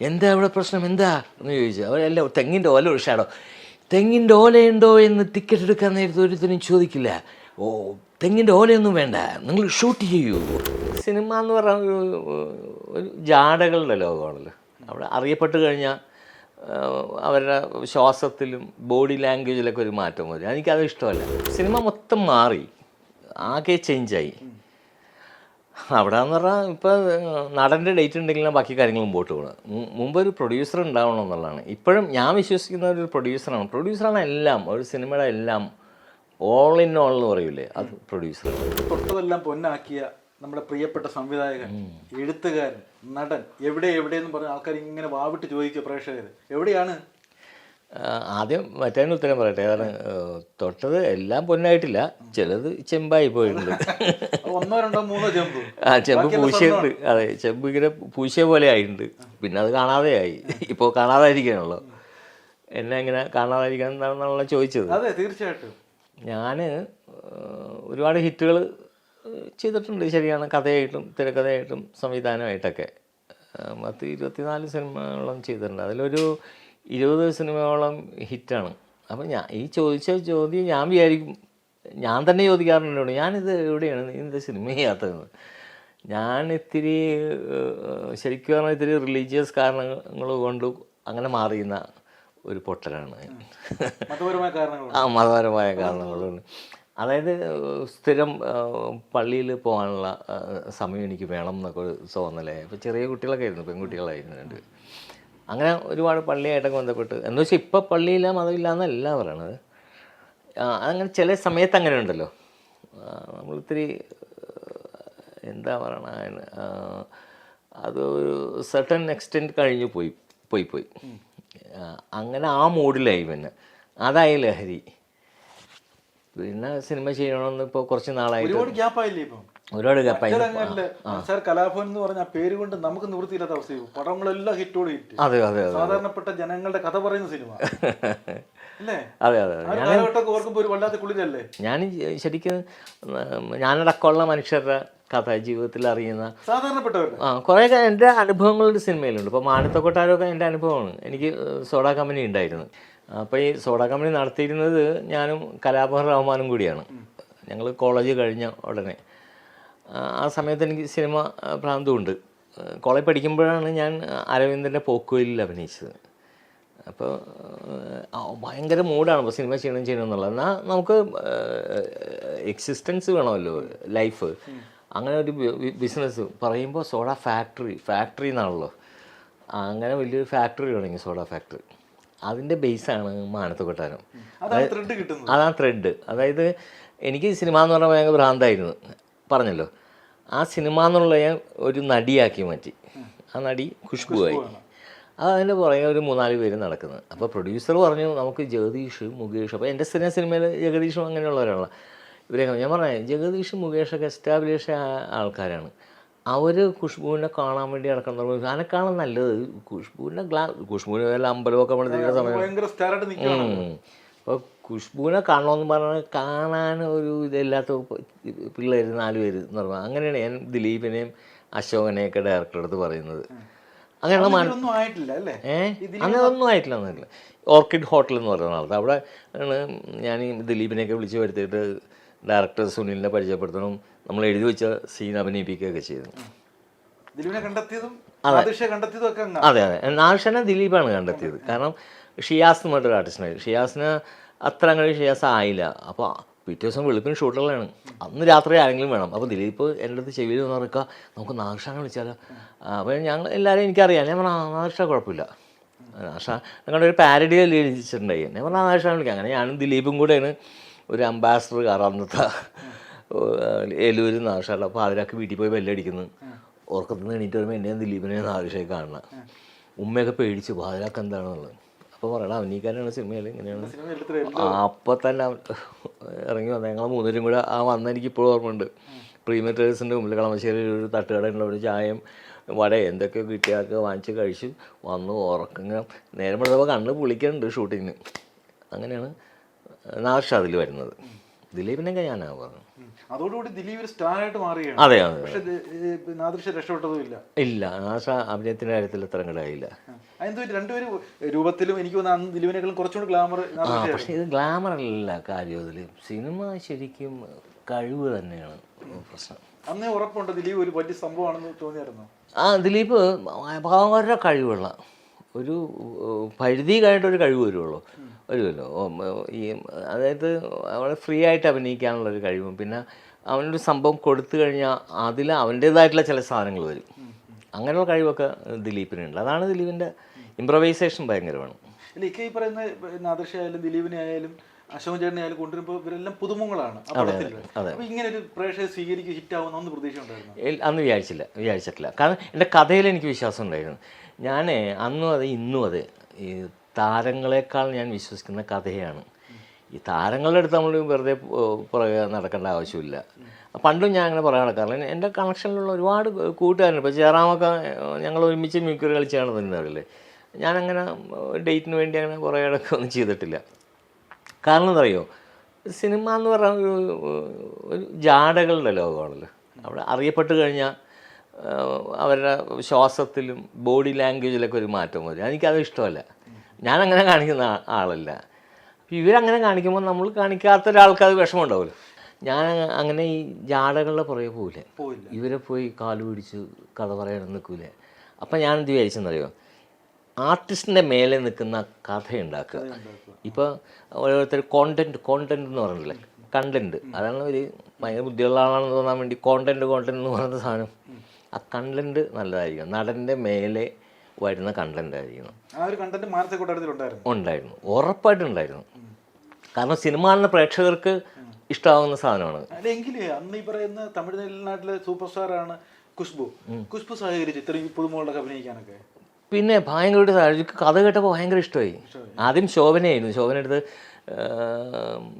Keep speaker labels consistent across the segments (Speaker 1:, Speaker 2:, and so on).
Speaker 1: എന്താ അവിടെ പ്രശ്നം? എന്താ? എന്ന് ചോദിച്ചു. അവരല്ല തെങ്ങിന്റെ ഓല ഒഴിച്ചാടോ തെങ്ങിന്റെ ഓലയുണ്ടോ എന്ന് ടിക്കറ്റ് എടുക്കാൻ നേരത്തെ ഒരുത്തിനും ചോദിക്കില്ല. ഓ തെങ്ങിന്റെ ഓലയൊന്നും വേണ്ട. നിങ്ങൾ ഷൂട്ട് ചെയ്യൂ. സിനിമ എന്ന് പറഞ്ഞ ഒരു ഒരു ജാടകളുടെ ലോകമാണല്ലോ. അവിടെ അറിയപ്പെട്ട് കഴിഞ്ഞാൽ അവരുടെ ശ്വാസത്തിലും ബോഡി ലാംഗ്വേജിലൊക്കെ ഒരു മാറ്റം വരും. എനിക്കത് ഇഷ്ടമല്ല. സിനിമ മൊത്തം മാറി. ആകെ ചേഞ്ചായി അവിടെ എന്ന് പറഞ്ഞാൽ ഇപ്പോൾ നടന്റെ ഡേറ്റ് ഉണ്ടെങ്കിലും ബാക്കി കാര്യങ്ങൾ മുമ്പോട്ട് പോകണം മുമ്പ് ഒരു പ്രൊഡ്യൂസർ ഉണ്ടാവണം എന്നുള്ളതാണ്. ഇപ്പോഴും ഞാൻ വിശ്വസിക്കുന്ന ഒരു പ്രൊഡ്യൂസറാണ് പ്രൊഡ്യൂസറാണ് എല്ലാം ഒരു സിനിമയുടെ എല്ലാം ഓൾ ഇൻ ഓൾ എന്ന് പറയൂലേ അത് പ്രൊഡ്യൂസർ
Speaker 2: തൊട്ടതെല്ലാം പൊന്നാക്കിയ നമ്മുടെ പ്രിയപ്പെട്ട സംവിധായകൻ എഴുത്തുകാരൻ നടൻ എവിടെ എവിടെയെന്ന് പറഞ്ഞ ആൾക്കാർ ഇങ്ങനെ വാവിട്ട് ചോദിക്കുക പ്രേക്ഷകർ എവിടെയാണ്
Speaker 1: ആദ്യം മറ്റേ ഉത്തരം പറയട്ടെ. കാരണം തൊട്ടത് എല്ലാം പൊന്നായിട്ടില്ല. ചിലത് ചെമ്പായി പോയിട്ടുണ്ട്.
Speaker 2: ഒന്നോ രണ്ടോ മൂന്നോ ചെമ്പ്.
Speaker 1: ആ ചെമ്പ് പൂശിയുണ്ട് അതെ ചെമ്പ് ഇങ്ങനെ പൂശിയ പോലെ ആയിട്ടുണ്ട്. പിന്നെ അത് കാണാതെയായി ഇപ്പോൾ കാണാതായിരിക്കാനുള്ളൂ. എന്നെ ഇങ്ങനെ കാണാതായിരിക്കാൻ എന്നാണല്ലോ ചോദിച്ചത്.
Speaker 2: അതെ തീർച്ചയായിട്ടും.
Speaker 1: ഞാൻ ഒരുപാട് ഹിറ്റുകൾ ചെയ്തിട്ടുണ്ട്. ശരിയാണ് കഥയായിട്ടും തിരക്കഥയായിട്ടും സംവിധാനമായിട്ടൊക്കെ. പത്ത് ഇരുപത്തിനാല് സിനിമകളും ചെയ്തിട്ടുണ്ട്. അതിലൊരു ഇരുപത് സിനിമയോളം ഹിറ്റാണ്. അപ്പം ഞാൻ ഈ ചോദിച്ച ചോദ്യം ഞാൻ വിചാരിക്കും ഞാൻ തന്നെ ചോദിക്കാറുണ്ട് ഞാനിത് എവിടെയാണ് ഇത് സിനിമ ചെയ്യാത്തത് ഞാൻ ഇത്തിരി ശരിക്കും പറഞ്ഞാൽ ഇത്തിരി റിലീജിയസ് കാരണങ്ങൾ കൊണ്ട് അങ്ങനെ മാറിയുന്ന ഒരു പൊട്ടലാണ് ആ മതപരമായ കാരണങ്ങളുണ്ട്. അതായത് സ്ഥിരം പള്ളിയിൽ പോകാനുള്ള സമയം എനിക്ക് വേണം എന്നൊക്കെ ഒരു തോന്നലേ അപ്പോൾ ചെറിയ കുട്ടികളൊക്കെ ആയിരുന്നു പെൺകുട്ടികളായിരുന്നു രണ്ട്. അങ്ങനെ ഒരുപാട് പള്ളിയായിട്ടൊക്കെ ബന്ധപ്പെട്ട്. എന്ന് വെച്ചാൽ ഇപ്പോൾ പള്ളിയില്ല മതമില്ല എന്നല്ല പറയണത്. അങ്ങനെ ചില സമയത്ത് അങ്ങനെ ഉണ്ടല്ലോ. നമ്മളിത്തിരി എന്താ പറയണ അത് ഒരു സെർട്ടൺ എക്സ്റ്റെന്റ് കഴിഞ്ഞ് പോയി പോയി പോയി. അങ്ങനെ ആ മൂഡിലായി പിന്നെ. അതായി ലഹരി പിന്നെ സിനിമ ചെയ്യണമെന്ന് ഇപ്പോൾ കുറച്ച്
Speaker 2: നാളായി ഗ്യാപ്പായില്ലേ ഇപ്പം?
Speaker 1: ഒരുപാട്
Speaker 2: സാർ കലാഭവൻ എന്ന് പറഞ്ഞ പേര് കൊണ്ട് നമുക്ക് നിവൃത്തിയില്ലാത്ത അവസ്ഥയും. പടങ്ങളെല്ലാം ഹിറ്റോട് ഹിറ്റ്.
Speaker 1: അതെ അതെ
Speaker 2: സാധാരണപ്പെട്ട ജനങ്ങളുടെ കഥ പറയുന്ന സിനിമ. അല്ലേ?
Speaker 1: അതെ അതെ
Speaker 2: കാലഘട്ടമൊക്കെ ഓർക്കുമ്പോൾ ഒരു വല്ലാത്ത കുളിരല്ലേ?
Speaker 1: ഞാൻ ശരിക്കും ഞാനടക്കമുള്ള മനുഷ്യരുടെ കഥ ജീവിതത്തിൽ അറിയുന്ന
Speaker 2: സാധാരണപ്പെട്ടവരുടെ?
Speaker 1: ആ കുറേ എന്റെ അനുഭവങ്ങളുടെ സിനിമയിലുണ്ട്. ഇപ്പോൾ മാനത്തക്കൊട്ടാരമൊക്കെ എന്റെ അനുഭവമാണ്. എനിക്ക് സോഡ കമ്പനി ഉണ്ടായിരുന്നു. അപ്പോൾ ഈ സോഡ കമ്പനി നടത്തിയിരുന്നത് ഞാനും കലാഭവൻ റഹ്മാനും കൂടിയാണ്. ഞങ്ങൾ കോളേജ് കഴിഞ്ഞ ഉടനെ. ആ, സമയത്ത് എനിക്ക് സിനിമ പ്രാന്തമുണ്ട് ഭ്രാന്തുമുണ്ട് കോളേജ് പഠിക്കുമ്പോഴാണ് ഞാൻ അരവിന്ദന്റെ പോക്കുവലിൽ അഭിനയിച്ചത്. അപ്പോൾ ഭയങ്കര മൂഡാണ് അപ്പോൾ സിനിമ ചെയ്യണം ചെയ്യണം എന്നുള്ളത്. എന്നാൽ നമുക്ക് എക്സിസ്റ്റൻസ് വേണമല്ലോ ലൈഫ് അങ്ങനെ ഒരു ബിസിനസ് പറയുമ്പോൾ സോഡ ഫാക്ടറി ഫാക്ടറി എന്നാണല്ലോ. അങ്ങനെ വലിയൊരു ഫാക്ടറി തുടങ്ങി സോഡ ഫാക്ടറി അതിന്റെ ബേസാണ് മാനത്ത് കൊട്ടാരം.
Speaker 2: അതാണ് ത്രെഡ് കിട്ടുന്നത്.
Speaker 1: അതാണ് ത്രെഡ് അതായത് എനിക്ക് സിനിമ എന്ന് പറഞ്ഞാൽ ഭയങ്കര ഭ്രാന്തായിരുന്നു. പറഞ്ഞല്ലോ. ആ സിനിമ എന്നുള്ള ഞാൻ ഒരു നടിയാക്കി മാറ്റി. ആ നടി ഖുഷ്ബുവായി. അത് അതിന്റെ പുറകെ ഒരു മൂന്നാൽ പേര് നടക്കുന്നത്. അപ്പോൾ പ്രൊഡ്യൂസർ പറഞ്ഞു നമുക്ക് ജഗദീഷ് മുകേഷ്. അപ്പോൾ എന്റെ സിനിമ സിനിമയിൽ ജഗദീഷും അങ്ങനെയുള്ളവരാണ് ഇവരെ ഞാൻ പറഞ്ഞു ജഗദീഷ് മുകേഷൊക്കെ എസ്റ്റാബ്ലിഷ് ആൾക്കാരാണ്. അവർ ഖുഷ്ബുവിനെ കാണാൻ വേണ്ടി നടക്കുന്ന അതിനെക്കാളും നല്ലത് ഖുഷ്ബുവിന്റെ ഗ്ലാ ഖുഷ്ബുവിന്റെ വല്ല അമ്പലമൊക്കെ നമ്മൾ തിരിക്കുന്ന സമയം. അപ്പോൾ ഖുഷ്ബുവിനെ കാണണമെന്ന് പറഞ്ഞാൽ കാണാൻ ഒരു ഇതില്ലാത്ത പിള്ളേർ നാല് പേര് എന്ന് പറഞ്ഞാൽ അങ്ങനെയാണ് ഞാൻ ദിലീപിനെയും അശോകനെയൊക്കെ ഡയറക്ടർ അടുത്ത് പറയുന്നത്. അങ്ങനെയുള്ള മാ
Speaker 2: ഒന്നും ആയിട്ടില്ല അല്ലേ?
Speaker 1: ഏ? അങ്ങനെ ഒന്നും ആയിട്ടില്ല. ഒന്നുമില്ല ഓർക്കിഡ് ഹോട്ടൽ എന്ന് പറയുന്ന ആളത് അവിടെ ആണ് ഞാൻ ഈ ദിലീപിനെയൊക്കെ വിളിച്ച് വരുത്തിയിട്ട് ഡയറക്ടർ സുനിലിനെ പരിചയപ്പെടുത്തണം. നമ്മൾ എഴുതി വെച്ച സീൻ അഭിനയിപ്പിക്കുകയൊക്കെ ചെയ്തു.
Speaker 2: ദിലീപിനെ കണ്ടെത്തിയതും
Speaker 1: അതെ. അതെ നാഷനെ ദിലീപാണ് കണ്ടെത്തിയത്. കാരണം ഷിയാസ് എന്ന് പറഞ്ഞൊരു ഷിയാസിന് അത്ര അങ്ങനെ ഷിയാസ് ആയില്ല. അപ്പോൾ പിറ്റേ ദിവസം വെളുപ്പിന് ഷൂട്ടുകളാണ് അന്ന് രാത്രി ആരെങ്കിലും വേണം. അപ്പോൾ ദിലീപ് എന്റെ അടുത്ത് ചെവിയിൽ നിന്ന് പറയുക നമുക്ക് നാഷാനെ വിളിച്ചാലോ? അപ്പോൾ ഞങ്ങൾ എല്ലാവരും എനിക്കറിയാം. ഞാൻ പറഞ്ഞാൽ നാഷ കുഴപ്പമില്ല. നാഷ ഞങ്ങളുടെ ഒരു പാരഡി എഴുതിച്ചിട്ടുണ്ടായി ഞാൻ പറഞ്ഞാൽ നാഷാനെ വിളിക്കാം. അങ്ങനെ ഞാനും ദിലീപും കൂടെയാണ് ഒരു അംബാസഡർ കാറാന്നത്തെ ഏലൂര് നാഷാണ് അപ്പോൾ അവരൊക്കെ വീട്ടിൽ പോയി ബെല്ലടിക്കുന്നു. ഉറക്കത്തിൽ നിന്ന് എണീറ്റ് വരുമ്പോൾ എന്നെയും ദിലീപിനെ ആവശ്യമായി കാണണം ഉമ്മയൊക്കെ പേടിച്ച് ബാലാക്ക് എന്താണെന്നുള്ളത്? അപ്പോൾ പറയണം അഭിനയിക്കാനാണ് സിനിമയിൽ ഇങ്ങനെയാണ്. അപ്പോൾ തന്നെ ഇറങ്ങി വന്നത് ഞങ്ങൾ മൂന്നുപേരും കൂടെ ആ വന്ന എനിക്ക് ഇപ്പോഴും ഓർമ്മയുണ്ട്. പ്രീമെറ്റേഴ്സിന്റെ മുമ്പിൽ കളമശ്ശേരി ഒരു തട്ടുകടയുള്ള ഒരു ചായയും വട എന്തൊക്കെ കിട്ടിയൊക്കെ വാങ്ങിച്ച് കഴിച്ചു. വന്നു ഉറക്കങ്ങനെ നേരം വെളുത്തപ്പോൾ കണ്ണ് പുളിക്കുന്നുണ്ട് ഷൂട്ടിങ്ങിന്. അങ്ങനെയാണ് നാഷ് അതിൽ വരുന്നത്. ദിലീപിനൊക്കെ ഞാനാ പറഞ്ഞു.
Speaker 2: അതോടുകൂടി ദിലീപ് ഒരു സ്റ്റാർ ആയിട്ട് മാറുകയാണ്.
Speaker 1: അതെ അതെ
Speaker 2: പക്ഷെ നാദൃശ്യ രക്ഷപ്പെട്ടതും ഇല്ല.
Speaker 1: ഇല്ല നാശ അഭിനയത്തിന്റെ കാര്യത്തിൽ ഇത്ര കിടായില്ല
Speaker 2: അതെന്ത് രണ്ടുപേരും രൂപത്തിലും എനിക്ക് തോന്നുന്നു ദിലീപിനേക്കാളും കുറച്ചുകൂടി ഗ്ലാമർ
Speaker 1: പക്ഷെ ഇത് ഗ്ലാമർ അല്ല കാര്യം അതിൽ സിനിമ ശരിക്കും കഴിവ് തന്നെയാണ് പ്രശ്നം.
Speaker 2: അന്നേ ഉറപ്പുണ്ട് ദിലീപ് ഒരു വലിയ സംഭവമാണെന്ന് തോന്നിയായിരുന്നു?
Speaker 1: ആ ദിലീപ് വളരെ കഴിവുള്ള ഒരു പരിധി കഴിഞ്ഞിട്ടൊരു കഴിവ് വരുള്ളൂ. വരുമല്ലോ ഓ, ഈ അതായത് അവളെ ഫ്രീ ആയിട്ട് അഭിനയിക്കാനുള്ള ഒരു കഴിവും. പിന്നെ അവനൊരു സംഭവം കൊടുത്തു കഴിഞ്ഞാൽ അതിൽ അവന്റേതായിട്ടുള്ള ചില സാധനങ്ങൾ വരും. അങ്ങനെയുള്ള കഴിവൊക്കെ ദിലീപിനുണ്ട്. അതാണ് ദിലീപിന്റെ ഇമ്പ്രവൈസേഷൻ ഭയങ്കരമാണ്.
Speaker 2: എനിക്ക് ഈ പറയുന്ന നാദൃശ്യ ആയാലും ദിലീപിനെ ആയാലും അശോകൻ ചേട്ടനെ ആയാലും കൊണ്ടുവരുമ്പോൾ ഇവരെല്ലാം പുതുമുഖങ്ങളാണ് ആ ഇങ്ങനെ ഒരു പ്രേക്ഷകർ സ്വീകരിക്കും ഹിറ്റ് ആവുന്ന ഒന്ന് പ്രതീക്ഷ ഉണ്ടായിരുന്നു
Speaker 1: അന്ന് വിചാരിച്ചില്ല വിചാരിച്ചിട്ടില്ല. കാരണം എന്റെ കഥയിൽ എനിക്ക് വിശ്വാസം ഉണ്ടായിരുന്നു. ഞാൻ അന്നും അത് ഇന്നും അത് ഈ താരങ്ങളെക്കാൾ ഞാൻ വിശ്വസിക്കുന്ന കഥയാണ്. ഈ താരങ്ങളുടെ അടുത്ത് നമ്മൾ വെറുതെ പുറകെ നടക്കേണ്ട ആവശ്യമില്ല. പണ്ടും ഞാൻ അങ്ങനെ പുറകെ നടക്കാറില്ല. എന്റെ കണക്ഷനിലുള്ള ഒരുപാട് കൂട്ടുകാരുണ്ട്. ഇപ്പോൾ ജയറാമൊക്കെ ഏഹ്, ഞങ്ങൾ ഒരുമിച്ച് മ്യൂക്കറി കളിച്ചാണ് തന്നില്ലേ ഞാനങ്ങനെ ഡേറ്റിന് വേണ്ടി അങ്ങനെ കുറേ ഇടയ്ക്ക് ഒന്നും ചെയ്തിട്ടില്ല. കാരണം എന്തറിയോ സിനിമ എന്ന് പറഞ്ഞ ഒരു ഒരു ജാടകളുടെ ലോകമാണല്ലോ. അവിടെ അറിയപ്പെട്ട് കഴിഞ്ഞാൽ അവരുടെ ശ്വാസത്തിലും ബോഡി ലാംഗ്വേജിലൊക്കെ ഒരു മാറ്റം വരും. എനിക്കത് ഇഷ്ടമല്ല. ഞാനങ്ങനെ കാണിക്കുന്ന ആളല്ല. ഇവരങ്ങനെ കാണിക്കുമ്പോൾ നമ്മൾ കാണിക്കാത്ത ഒരാൾക്ക് അത് വിഷമം ഉണ്ടാവില്ല ഞാൻ അങ്ങനെ ഈ ജാടകളുടെ പുറകെ പോകില്ല ഇവരെ പോയി കാൽ പിടിച്ച് കഥ പറയാൻ നിൽക്കൂലേ. അപ്പം ഞാൻ എന്ത് വിചാരിച്ചെന്നറിയോ? ആർട്ടിസ്റ്റിന്റെ മേലെ നിൽക്കുന്ന കഥ ഉണ്ടാക്കുക ഇപ്പോൾ ഓരോരുത്തർ കോണ്ടന്റ് കോണ്ടന്റ് എന്ന് പറഞ്ഞില്ലേ? കണ്ടന്റ് അതാണ് ഒരു ഭയങ്കര ബുദ്ധിയുള്ള ആളാണെന്ന് തോന്നാൻ വേണ്ടി കോണ്ടന്റ് കോണ്ടന്റ് എന്ന് പറയുന്ന സാധനം. ആ കണ്ടന്റ് നല്ലതായിരിക്കണം നടന്റെ മേലെ വരുന്ന കണ്ടന്റ് ആയിരിക്കണം
Speaker 2: ആ ഒരു കണ്ടന്റ് മാനസിക കൂട്ടത്തിലുണ്ടായിരുന്നു
Speaker 1: ഉണ്ടായിരുന്നു. ഉറപ്പായിട്ടുണ്ടായിരുന്നു കാരണം സിനിമ കാണുന്ന പ്രേക്ഷകർക്ക് ഇഷ്ടമാകുന്ന സാധനമാണ്.
Speaker 2: അന്ന് ഈ പറയുന്ന തമിഴ്നാട്ടിലെ സൂപ്പർ സ്റ്റാർ ആണ് ഖുഷ്ബു ഖുഷ്ബു സഹകരിച്ചു. ഇത്രയും പുതുമുകളൊക്കെ അഭിനയിക്കാനൊക്കെ.
Speaker 1: പിന്നെ ഭയങ്കരമായിട്ട് സഹകരിച്ചു കഥ കേട്ടപ്പോൾ ഭയങ്കര ഇഷ്ടമായി. ആദ്യം ശോഭനയായിരുന്നു. ശോഭന എടുത്ത്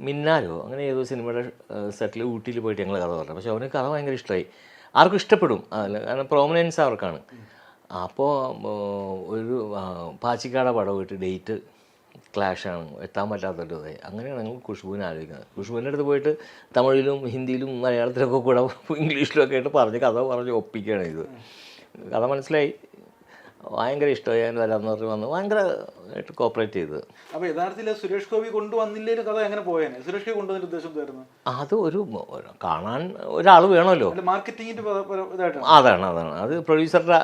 Speaker 1: മിന്നാരോ? അങ്ങനെ ഏതോ സിനിമയുടെ സെറ്റിൽ ഊട്ടിയിൽ പോയിട്ട് ഞങ്ങൾ കഥ പറഞ്ഞു. അപ്പോൾ ശോഭനയ്ക്ക് കഥ ഭയങ്കര ഇഷ്ടമായി. ആർക്കും ഇഷ്ടപ്പെടും. അതല്ല കാരണം പ്രോമിനൻസ് അവർക്കാണ്. അപ്പോൾ ഒരു പാച്ചിക്കാട പടം പോയിട്ട് ഡേറ്റ് ക്ലാഷാണ് എത്താൻ പറ്റാത്തൊരു ഇതായി അങ്ങനെയാണ് ഞങ്ങൾ ഖുഷ്ബുവിനെ ആലോചിക്കുന്നത്. ഖുഷ്ബുവിന്റെ അടുത്ത് പോയിട്ട് തമിഴിലും ഹിന്ദിയിലും മലയാളത്തിലൊക്കെ കൂടെ ഇംഗ്ലീഷിലൊക്കെ ആയിട്ട് പറഞ്ഞ് കഥ പറഞ്ഞ് ഒപ്പിക്കുകയാണ് ഇത് കഥ മനസ്സിലായി? ഭയങ്കര ഇഷ്ടമായി. ഞാൻ വരാമെന്ന് പറഞ്ഞ് വന്ന്. ഭയങ്കര ആയിട്ട് കോപ്പറേറ്റ് ചെയ്ത്.
Speaker 2: അപ്പോൾ യഥാർത്ഥത്തിൽ സുരേഷ് ഗോപി കൊണ്ടുവന്നില്ലേ കഥ എങ്ങനെ പോയേനെ? സുരേഷ് ഗോപി കൊണ്ടുവന്ന ഉദ്ദേശം എന്തായിരുന്നു?
Speaker 1: അത് ഒരു കാണാൻ ഒരാൾ വേണമല്ലോ.
Speaker 2: മാർക്കറ്റിങ്ങിന്റെ
Speaker 1: അതാണ് അതാണ്. അത് പ്രൊഡ്യൂസറുടെ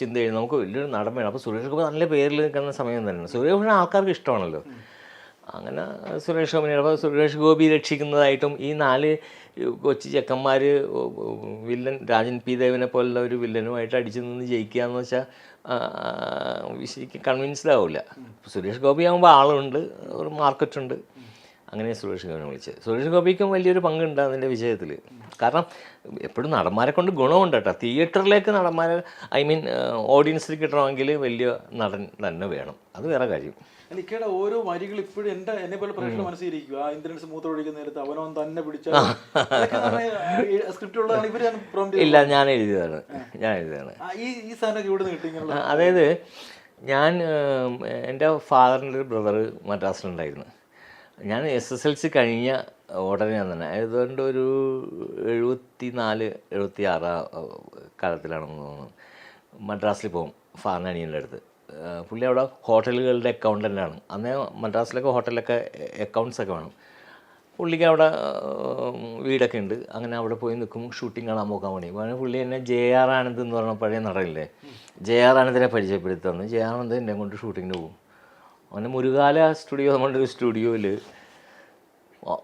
Speaker 1: ചിന്തയാണ് നമുക്ക് വലിയൊരു നടൻ വേണം. അപ്പോൾ സുരേഷ് ഗോപി നല്ല പേരിൽ നിൽക്കുന്ന സമയം തന്നെയാണ്. സുരേഷ് ഗോപിനെ ആൾക്കാർക്ക് ഇഷ്ടമാണല്ലോ. അങ്ങനെ സുരേഷ് ഗോപിനെ അപ്പോൾ സുരേഷ് ഗോപി രക്ഷിക്കുന്നതായിട്ടും ഈ നാല് കൊച്ചു ചെക്കന്മാർ വില്ലൻ രാജൻ പി ദേവനെ പോലുള്ള ഒരു വില്ലനുമായിട്ട് അടിച്ചു നിന്ന് ജയിക്കുക എന്ന് വെച്ചാൽ ശരിക്കും കൺവിൻസ്ഡ് ആവില്ല സുരേഷ് ഗോപി ആകുമ്പോൾ ആളുണ്ട് ഒരു മാർക്കറ്റുണ്ട്. അങ്ങനെ സുരേഷ് ഗോപിനെ വിളിച്ചത് സുരേഷ് ഗോപിക്കും വലിയൊരു പങ്കുണ്ട് അതിന്റെ വിജയത്തിൽ കാരണം എപ്പോഴും നടന്മാരെ കൊണ്ട് ഗുണമുണ്ട് കേട്ടോ. തിയേറ്ററിലേക്ക് നടന്മാരെ ഐ മീൻ ഓഡിയൻസിൽ കിട്ടണമെങ്കിൽ വലിയ നടൻ തന്നെ വേണം. അത് വേറെ കാര്യം.
Speaker 2: അല്ല ഇക്കയുടെ ഓരോ വരികൾ ഇപ്പോഴും എന്റെ എന്നെ പോലെ പ്രേക്ഷകർ മനസ്സിലിരിക്കുക ആ ഇന്ദ്രൻസ് മൂത്ര ഒഴിക്കുന്ന നേരത്ത് അവനവൻ തന്നെ പിടിച്ച സ്ക്രിപ്റ്റ് ഉള്ളതാണ് ഇവർ പ്രോംപ്റ്റ്
Speaker 1: ഇല്ല ഞാൻ എഴുതിയതാണ്. ഞാൻ എഴുതിയതാണ്.
Speaker 2: ഈ ഈ സാധനമൊക്കെ ഇവിടെ നിന്ന് കിട്ടി
Speaker 1: അതായത് ഞാൻ എന്റെ ഫാദറിന്റെ ഒരു ബ്രദർ മദ്രാസിലുണ്ടായിരുന്നു. ഞാൻ എസ് എസ് എൽ സി കഴിഞ്ഞ ഉടനെ തന്നെ ഏതാണ്ട് ഒരു എഴുപത്തി നാല് എഴുപത്തി ആറ് കാലത്തിലാണെന്ന് തോന്നുന്നു. മദ്രാസിൽ പോകും ഫാദറിന്റെ അനിയന്റെ അടുത്ത്. പുള്ളി അവിടെ ഹോട്ടലുകളുടെ അക്കൗണ്ടന്റാണ് അന്നേ മദ്രാസിലൊക്കെ ഹോട്ടലിലൊക്കെ അക്കൗണ്ട്സ് ഒക്കെ വേണം. പുള്ളിക്ക് അവിടെ വീടൊക്കെ ഉണ്ട്. അങ്ങനെ അവിടെ പോയി നിൽക്കും. ഷൂട്ടിംഗ് കാണാൻ പോകാൻ വേണ്ടി. അങ്ങനെ പുള്ളി എന്നെ ജെ ആർ ആനന്ദ് എന്ന് പറഞ്ഞ പഴയ നടയില്ലേ ജെ ആർ ആനന്ദിനെ പരിചയപ്പെടുത്തി തന്നു. ജെ ആനന്ദ് എന്നെ കൊണ്ട് ഷൂട്ടിങ്ങിന് പോകും. അങ്ങനെ മുരുകാല സ്റ്റുഡിയോ നമ്മുടെ ഒരു സ്റ്റുഡിയോയിൽ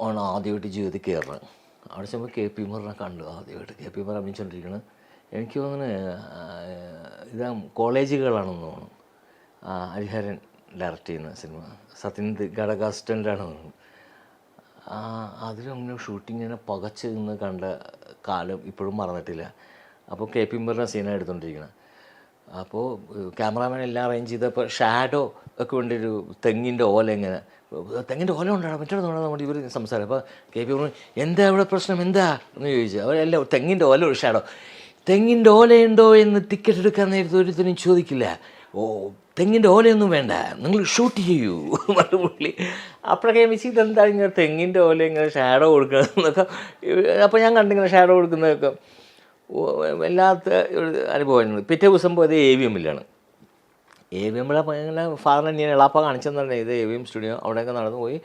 Speaker 1: ആണ് ആദ്യമായിട്ട് ജീവിതത്തിൽ കയറുന്നത്. അവിടെ ചെല്ലുമ്പോൾ കെ പി മറിനെ കണ്ടു. ആദ്യമായിട്ട് കെ പി മർ അഭിനയിച്ചുകൊണ്ടിരിക്കുന്നത് എനിക്ക് തോന്നുന്നത് ഇതാ കോളേജുകളാണെന്ന് തോന്നുന്നു. ഹരിഹരൻ ഡയറക്റ്റ് ചെയ്യുന്ന സിനിമ സത്യൻ ഘടക അസിസ്റ്റന്റാണ് തോന്നുന്നു. ആ അതിലങ്ങനെ ഷൂട്ടിങ്ങിനെ പകച്ച് നിന്ന് കണ്ട കാലം ഇപ്പോഴും മറന്നിട്ടില്ല. അപ്പോൾ കെ പി മറിന്റെ സീനാണ് എടുത്തുകൊണ്ടിരിക്കുന്നത് അപ്പോൾ ക്യാമറാമാൻ എല്ലാം അറേഞ്ച് ചെയ്തപ്പോൾ ഷാഡോ ഒക്കെ ഉണ്ട് ഒരു തെങ്ങിന്റെ ഓല ഇങ്ങനെ തെങ്ങിന്റെ ഓല ഉണ്ടാണ് മറ്റൊരു തോന്നാൻ നമ്മുടെ ഇവർ സംസാരം. അപ്പോൾ കെ പി പറഞ്ഞു എന്താ ഇവിടെ പ്രശ്നം? എന്താ? എന്ന് ചോദിച്ചു. അവരെല്ലാം തെങ്ങിന്റെ ഓല ഒരു ഷാഡോ തെങ്ങിന്റെ ഓലയുണ്ടോ എന്ന് ടിക്കറ്റ് എടുക്കാൻ നേരത്തെ ഒരുത്തിനും ചോദിക്കില്ല. ഓ തെങ്ങിന്റെ ഓലയൊന്നും വേണ്ട. നിങ്ങൾ ഷൂട്ട് ചെയ്യൂ. പറഞ്ഞു പുള്ളി അപ്പോഴൊക്കെ ഞാൻ വെച്ച് ഇതെന്താ ഇങ്ങനെ തെങ്ങിന്റെ ഓല ഇങ്ങനെ ഷാഡോ കൊടുക്കുന്നതൊക്കെ? അപ്പോൾ ഞാൻ കണ്ടിങ്ങനെ ഷാഡോ കൊടുക്കുന്നതൊക്കെ. വല്ലാത്ത ഒരു അനുഭവമായിരുന്നു പിറ്റേ ദിവസം പോയത് എ വി എമ്മിലാണ് എ വി എമ്മിലെ ഇങ്ങനെ ഫാദർ ഞാൻ എളാപ്പ കാണിച്ചെന്നു ഇത് എ വി എം സ്റ്റുഡിയോ അവിടെയൊക്കെ നടന്നു പോയി.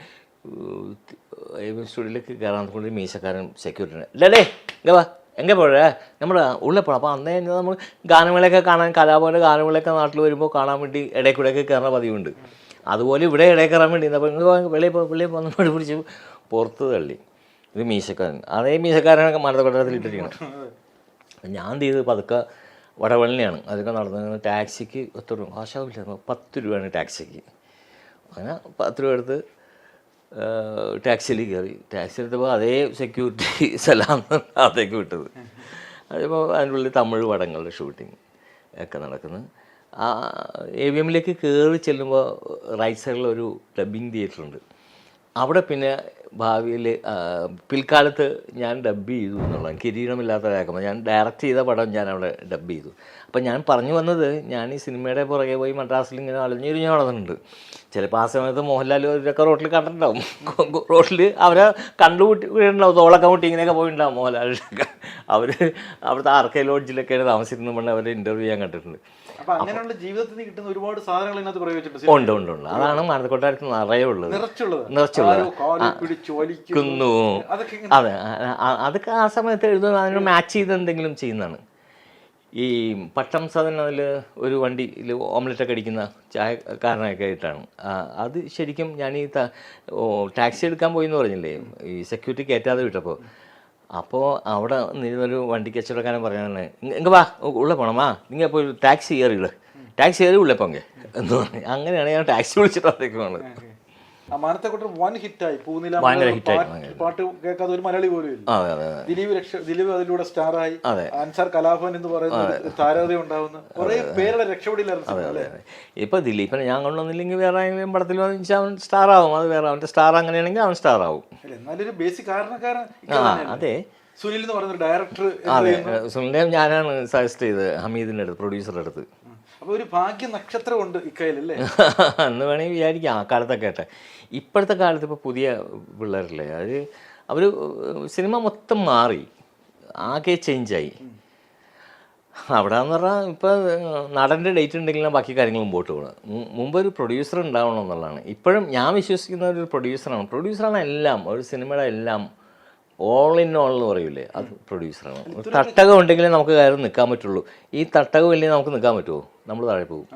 Speaker 1: എ വി എം സ്റ്റുഡിയോയിലേക്ക് കയറാൻ കൊണ്ട് മീശക്കാരൻ സെക്യൂരിറ്റി ഡേ ഇങ്ങ വാ പോലെ നമ്മൾ ഉള്ളിൽ പോകണം അപ്പോൾ അന്നേ നമ്മൾ ഗാനമേളയൊക്കെ കാണാൻ കലാപോലെ ഗാനമേളയൊക്കെ നാട്ടിൽ വരുമ്പോൾ കാണാൻ വേണ്ടി ഇടയിൽ കൂടെയൊക്കെ കയറുന്ന പതിവുണ്ട്. അതുപോലെ ഇവിടെ ഇടയിൽ കയറാൻ വേണ്ടി അപ്പോൾ വാ, വെളിയിൽ പോ വെളിയിൽ പോകുന്ന പടി പിടിച്ച് പുറത്ത് തള്ളി. ഇത് മീശക്കാരൻ. അതേ മീശക്കാരനൊക്കെ മരതക്കൊട്ടത്തിൽ ഇട്ടിരിക്കണം ഞാൻ ചെയ്ത്? പതുക്കെ വടവള്ളിയാണ് അതൊക്കെ നടന്ന് ടാക്സിക്ക് എത്ര രൂപ? ആശാവില്ല പത്ത് രൂപയാണ് ടാക്സിക്ക്. അങ്ങനെ പത്ത് രൂപ എടുത്ത് ടാക്സിയിൽ കയറി. ടാക്സി എടുത്തപ്പോൾ അതേ സെക്യൂരിറ്റി സലാം അതേക്ക് വിട്ടത്. അതിപ്പോൾ അതിന്റെ ഉള്ളിൽ തമിഴ് പടങ്ങളുടെ ഷൂട്ടിങ് ഒക്കെ നടക്കുന്നു. ആ എ വി എമ്മിലേക്ക് കയറി ചെല്ലുമ്പോൾ റൈറ്റ് സൈഡിലൊരു തിയേറ്റർ ഉണ്ട്. അവിടെ പിന്നെ ഭാവിയിൽ പിൽക്കാലത്ത് ഞാൻ ഡബ് ചെയ്തു എന്നുള്ളതാണ്. കിരീടമില്ലാത്ത രാഗമ ഞാൻ ഡയറക്റ്റ് ചെയ്ത പടം ഞാൻ അവിടെ ഡബ് ചെയ്തു. അപ്പം ഞാൻ പറഞ്ഞു വന്നത് ഞാൻ ഈ സിനിമയുടെ പുറകെ പോയി മദ്രാസിൽ ഇങ്ങനെ അലഞ്ഞിരിഞ്ഞ് നടന്നിട്ടുണ്ട്. ചിലപ്പോൾ ആ സമയത്ത് മോഹൻലാൽ ഇവരൊക്കെ റോട്ടിൽ കണ്ടിട്ടുണ്ടാവും. റോട്ടിൽ അവരെ കണ്ടുപൂട്ടി വീടുണ്ടാവും തോളൊക്കെ മുട്ടി ഇങ്ങനെയൊക്കെ പോയിട്ടുണ്ടാവും മോഹൻലാലിനൊക്കെ. അവർ അവിടുത്തെ ആർക്കൈ ലോഡ്ജിലൊക്കെയാണ് താമസിക്കുന്നത് പറഞ്ഞ് അവരെ ഇന്റർവ്യൂ ചെയ്യാൻ കണ്ടിട്ടുണ്ട്.
Speaker 2: അങ്ങനെയുള്ള ജീവിതത്തിൽ നിന്ന് കിട്ടുന്ന ഒരുപാട് സാധനങ്ങൾ ഇതിനകത്ത് പ്രയോഗിച്ചിട്ടുണ്ട്.
Speaker 1: ഉണ്ട് ഉണ്ട് ഉണ്ട് അതാണ് മാനന്തക്കൊട്ടാരത്ത് നിറയെ ഉള്ളത്.
Speaker 2: നിറച്ചുള്ളത്.
Speaker 1: നിറച്ചുള്ളത്. അതെ അതൊക്കെ ആ സമയത്ത് എഴുതുന്നത് അതിന് മാച്ച് ചെയ്ത് എന്തെങ്കിലും ചെയ്യുന്നതാണ്. ഈ പട്ടം സാധനം അതിൽ ഒരു വണ്ടിയിൽ ഓംലെറ്റൊക്കെ അടിക്കുന്ന ചായക്കാരനൊക്കെ ആയിട്ടാണ്. അത് ശരിക്കും ഞാൻ ഈ ടാക്സി എടുക്കാൻ പോയി എന്ന് പറഞ്ഞില്ലേ? ഈ സെക്യൂരിറ്റി കയറ്റാതെ വിട്ടപ്പോൾ അപ്പോൾ അവിടെ നിന്നൊരു വണ്ടി കച്ചവടക്കാരൻ പറയാനാണ് ഇങ്ങ വാ ഉള്ള പോണമാ നിങ്ങൾ പോയി ടാക്സി കയറിയില്ല ടാക്സി കയറി ഉള്ളേ പോങ്കെ എന്ന് പറഞ്ഞു. അങ്ങനെയാണ് ഞാൻ ടാക്സി വിളിച്ചിട്ട് അതേക്ക്
Speaker 2: മാനത്തെക്കുട്ടൻ വൻ ഹിറ്റായി. പൂനില പാട്ട് കേൾക്കാതെ ഒരു മലയാളി പോലും ഇല്ല. ദിലീപ് രക്ഷ ദിലീപ് അതിലൂടെ സ്റ്റാറായി.
Speaker 1: അതെ.
Speaker 2: അൻസാർ കലാഭവൻ എന്ന് പറയുന്ന താരത ഉണ്ടാവുന്ന കുറെ പേരുടെ രക്ഷപ്പെടില്ലായിരുന്നു അല്ലേ
Speaker 1: ഇപ്പോൾ ദിലീപിനെ ഞാൻ കൊണ്ടുവന്നില്ലെങ്കിൽ വേറെ ആരെങ്കിലും പടത്തിൽ വന്നിച്ചാൽ അവൻ സ്റ്റാർ ആവും അത് വേറെ അവന്റെ സ്റ്റാർ അങ്ങനെയാണെങ്കിൽ അവൻ സ്റ്റാർ ആവും
Speaker 2: എന്നാലും ഒരു ബേസിക് കാരണക്കാരൻ?
Speaker 1: അതെ.
Speaker 2: സുനിൽ എന്ന് പറയുന്ന ഡയറക്ടർ
Speaker 1: അതെ സുനിലെ ഞാനാണ് സജസ്റ്റ് ചെയ്തത് ഹമീദിന്റെ അടുത്ത് പ്രൊഡ്യൂസറുടെ അടുത്ത്.
Speaker 2: അപ്പൊ ഒരു ഭാഗ്യ നക്ഷത്രം ഉണ്ട് ഇക്കയിലല്ലേ
Speaker 1: അന്ന് വേണമെങ്കിൽ വിചാരിക്കാം ആ കാലത്തൊക്കെ ആട്ടെ. ഇപ്പോഴത്തെ കാലത്ത് ഇപ്പോൾ പുതിയ പിള്ളേരല്ലേ അത് അവർ സിനിമ മൊത്തം മാറി ആകെ ചേഞ്ചായി അവിടെ എന്ന് പറഞ്ഞാൽ ഇപ്പോൾ നടന്റെ ഡേറ്റ് ഉണ്ടെങ്കിലും ബാക്കി കാര്യങ്ങൾ മുമ്പോട്ട് പോകണം മുമ്പ് ഒരു പ്രൊഡ്യൂസർ ഉണ്ടാവണം എന്നുള്ളതാണ്. ഇപ്പോഴും ഞാൻ വിശ്വസിക്കുന്ന ഒരു പ്രൊഡ്യൂസറാണ് പ്രൊഡ്യൂസറാണ് എല്ലാം ഒരു സിനിമയുടെ എല്ലാം ഓൾ ഇൻ ഓൾ എന്ന് പറയൂലേ? അത് പ്രൊഡ്യൂസറാണ് തട്ടകം ഉണ്ടെങ്കിലേ നമുക്ക് കാര്യം നിൽക്കാൻ പറ്റുള്ളൂ. ഈ തട്ടകം ഇല്ലെങ്കിൽ നമുക്ക് നിൽക്കാൻ പറ്റുമോ? നമ്മൾ താഴെ പോകും.